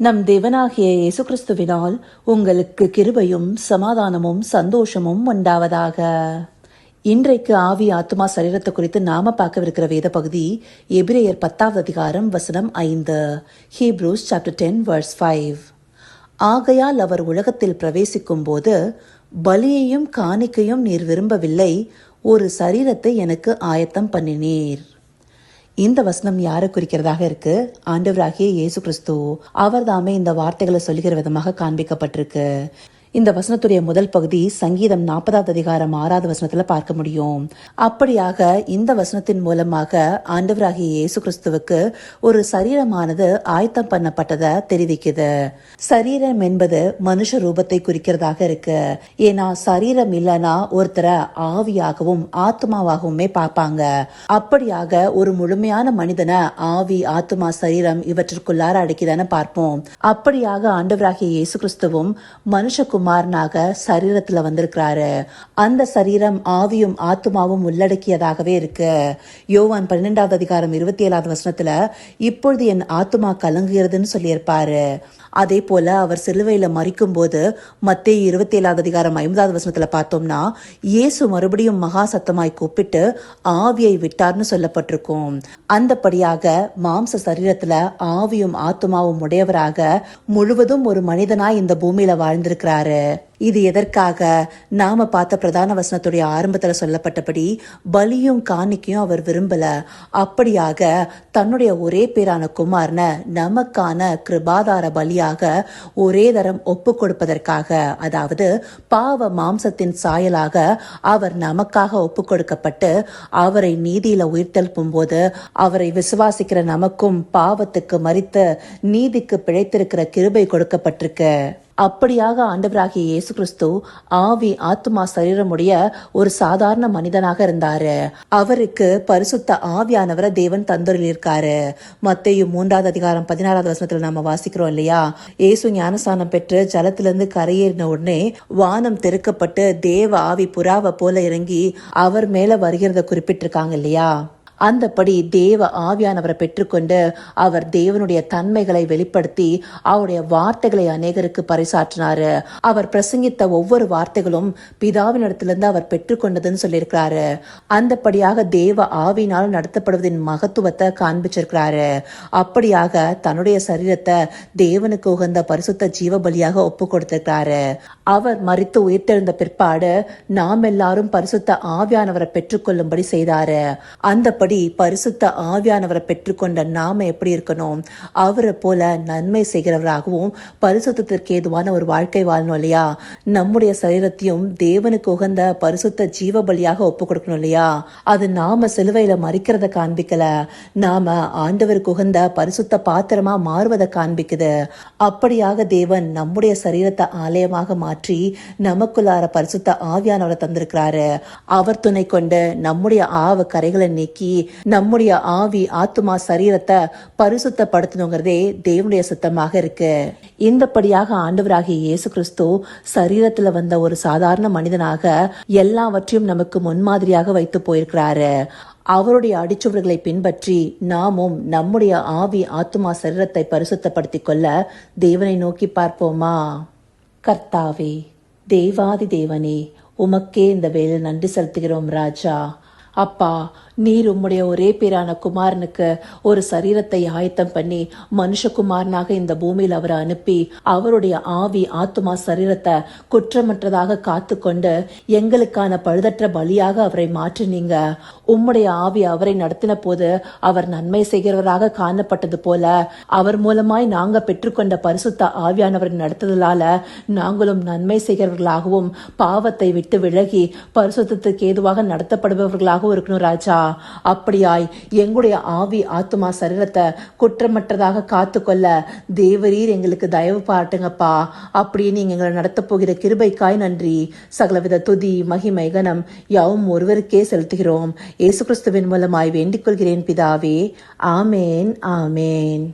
நம் தேவனாகிய இயேசு கிறிஸ்துவினால் உங்களுக்கு கிருபையும் சமாதானமும் சந்தோஷமும் உண்டாவதாக. இன்றைக்கு ஆவி ஆத்மா சரீரத்தை குறித்து நாம பார்க்கவிருக்கிற வேத பகுதி எபிரேயர் பத்தாவது அதிகாரம் வசனம் ஐந்து Hebrews chapter ten verse five ஆகையால் அவர் உலகத்தில் பிரவேசிக்கும் போது பலியையும் காணிக்கையும் நீர் விரும்பவில்லை ஒரு சரீரத்தை எனக்கு ஆயத்தம் பண்ணினீர். இந்த வசனம் யாரை குறிக்கிறதாக இருக்கு? ஆண்டவராகிய இயேசு கிறிஸ்து. அவர் தாமே இந்த வார்த்தைகளை சொல்லுகிற விதமாக காண்பிக்கப்பட்டிருக்கு. இந்த வசனத்துடைய முதல் பகுதி சங்கீதம் நாற்பதாவது அதிகாரம் ஆறாவது வசனத்துல பார்க்க முடியும். அப்படியாக இந்த வசனத்தின் மூலமாக ஆண்டவராகிய இயேசு கிறிஸ்துவுக்கு ஒரு சரீரமானது ஆயத்தம் பண்ணப்பட்டதை தெரிவிக்குது. சரீரம் என்பது மனுஷ ரூபத்தை குறிக்கிறதாக இருக்கு. ஏன்னா சரீரம் இல்லைன்னா ஒருத்தரை ஆவியாகவும் ஆத்மாவாகவுமே பார்ப்பாங்க. அப்படியாக ஒரு முழுமையான மனிதனை ஆவி ஆத்மா சரீரம் இவற்றிற்குள்ளார அடக்கிதானே பார்ப்போம். அப்படியாக ஆண்டவராகிய இயேசு கிறிஸ்துவும் குமாரனாக சரீரத்துல வந்திருக்கிறாரு. அந்த சரீரம் ஆவியும் ஆத்மாவும் உள்ளடக்கியதாகவே இருக்கு. யோவான் பன்னெண்டாவது அதிகாரம் இருபத்தி ஏழாவது வசனத்துல இப்பொழுது என் ஆத்மா கலங்குகிறதுன்னு சொல்லியிருப்பாரு. அதே போல அவர் சிலுவையில மறிக்கும் போது மத்திய இருபத்தி ஏழாவது அதிகாரம் ஐம்பதாவது வசனத்துல பார்த்தோம்னா இயேசு மறுபடியும் மகா சத்தமாய் கூப்பிட்டு ஆவியை விட்டார்னு சொல்லப்பட்டிருக்கும். அந்தபடியாக மாம்ச சரீரத்துல ஆவியும் ஆத்மாவும் உடையவராக முழுவதும் ஒரு மனிதனாய் இந்த பூமியில வாழ்ந்திருக்கிறாரு. இது எதற்காக? நாம பார்த்த பிரதான வசனத்துடைய ஆரம்பத்துல சொல்லப்பட்டபடி பலியும் காணிக்கையும் அவர் விரும்பல. அப்படியாக தன்னுடைய ஒரே பேரான குமாரனை நமக்கான கிருபாதார பலியாக ஒரே தரம் ஒப்பு கொடுப்பதற்காக அதாவது பாவ மாம்சத்தின் சாயலாக அவர் நமக்காக ஒப்பு கொடுக்கப்பட்டு அவரை நீதியில உயிர்த்தெழுப்பும் போது அவரை விசுவாசிக்கிற நமக்கும் பாவத்துக்கு மறித்து நீதிக்கு பிழைத்திருக்கிற கிருபை கொடுக்கப்பட்டிருக்கு. அப்படியாக ஆண்டவராகிய இயேசு கிறிஸ்து ஆவி ஆத்மா சரீரமுடைய ஒரு சாதாரண மனிதனாக இருந்தாரு. அவருக்கு பரிசுத்த ஆவியானவரை தேவன் தந்தொரில் இருக்காரு. மத்தையும் மூன்றாவது அதிகாரம் பதினாறாவது வசனத்துல நாம வாசிக்கிறோம் இல்லையா? இயேசு ஞானசானம் பெற்று ஜலத்திலிருந்து கரையேறின உடனே வானம் தெருக்கப்பட்டு தேவ ஆவி புறாவை போல இறங்கி அவர் மேல வருகிறத குறிப்பிட்டிருக்காங்க இல்லையா? அந்தபடி தேவ ஆவியானவரை பெற்றுக்கொண்டு அவர் தேவனுடைய தன்மைகளை வெளிப்படுத்தி அவருடைய வார்த்தைகளை அநேகருக்கு பறைசாற்றினாரு அவர் பிரசங்கித்த ஒவ்வொரு வார்த்தைகளும் பிதாவின் இடத்திலிருந்து அவர் பெற்றுக்கொண்டதுன்னு சொல்லியிருக்கிறாரு. அந்தபடியாக தேவ ஆவினால் நடத்தப்படுவதின் மகத்துவத்தை காண்பிச்சிருக்கிறாரு. அப்படியாக தன்னுடைய சரீரத்தை தேவனுக்கு உகந்த பரிசுத்த ஜீவ பலியாக ஒப்பு கொடுத்திருக்கிறாரு அவர் மறித்து உயிர்த்தெழுந்த பிற்பாடு நாம் எல்லாரும் பரிசுத்த ஆவியானவரை பெற்றுக்கொள்ளும்படி செய்தாரு. அந்தபடி அப்படி பரிசுத்த ஆவியானவரை பெற்றுக்கொண்ட நாம எப்படி இருக்கணும்? அவரை போல நன்மை செய்கிறவராகவும் பரிசுத்தத்திற்கு ஏதுவான ஒரு வாழ்க்கை வாழணும் இல்லையா? நம்முடைய சரீரத்தையும் தேவனுக்கு உகந்த பரிசுத்த ஜீவ பலியாக ஒப்பு கொடுக்கணும் இல்லையா? அது நாம சிலுவையில மறிக்கிறத காண்பிக்கல. நாம ஆண்டவருக்கு உகந்த பரிசுத்த பாத்திரமா மாறுவதை காண்பிக்குது. அப்படியாக தேவன் நம்முடைய சரீரத்தை ஆலயமாக மாற்றி நமக்குள்ளார பரிசுத்த ஆவியானவரை தந்திருக்கிறாரு. அவர் துணை கொண்டு நம்முடைய ஆவ கரைகளை நீக்கி நம்முடைய ஆவி ஆத்துமா சரீரத்தை பரிசுத்தப்படுத்தணுங்கிறதே தேவனுடைய சுத்தமாக இருக்கு. இந்தபடியாக ஆண்டவராகிய இயேசு கிறிஸ்து சரீரத்துல வந்த ஒரு சாதாரண மனிதனாக எல்லாவற்றையும் நமக்கு முன்மாதிரியாக வைத்து போயிருக்கிறாரு. அவருடைய அடிச்சுவர்களை பின்பற்றி நாமும் நம்முடைய ஆவி ஆத்துமா சரீரத்தை பரிசுத்தப்படுத்திக் கொள்ள தேவனை நோக்கி பார்ப்போமா? கர்த்தாவே தேவாதி தேவனே உமக்கே இந்த வேலை நன்றி செலுத்துகிறோம் ராஜா. அப்பா நீர் உம்முடைய ஒரே பேரான குமாரனுக்கு ஒரு சரீரத்தை ஆயத்தம் பண்ணி மனுஷகுமாரனாக இந்த பூமியில் அவரை அனுப்பி அவருடைய ஆவி ஆத்துமா சரீரத்தை குற்றமற்றதாக காத்து கொண்டு எங்களுக்கான பழுதற்ற பலியாக அவரை மாற்றினீங்க. உம்முடைய ஆவி அவரை நடத்தின போது அவர் நன்மை செய்கிறவராக காணப்பட்டது போல அவர் மூலமாய் நாங்க பெற்றுக்கொண்ட பரிசுத்த ஆவியானவர் நடத்துதலால நாங்களும் நன்மை செய்கிறவர்களாகவும் பாவத்தை விட்டு விலகி பரிசுத்தத்துக்கு ஏதுவாக நடத்தப்படுபவர்களாகவும் இருக்கணும் ராஜா. அப்படியாய் எங்களுடைய ஆவி ஆத்துமா சரீரத்தை குற்றமற்றதாக காத்துக்கொள்ள தேவரீர் எங்களுக்கு தயவு பாட்டுங்கப்பா. அப்படியே நீங்கள் எங்களை நடத்தப் போகிற கிருபைக்காய் நன்றி. சகலவித துதி மகிமை கனம் யாவும் ஒருவருக்கே செலுத்துகிறோம். இயேசு கிறிஸ்துவின் மூலமாய் வேண்டிக் கொள்கிறேன் பிதாவே. ஆமேன் ஆமேன்.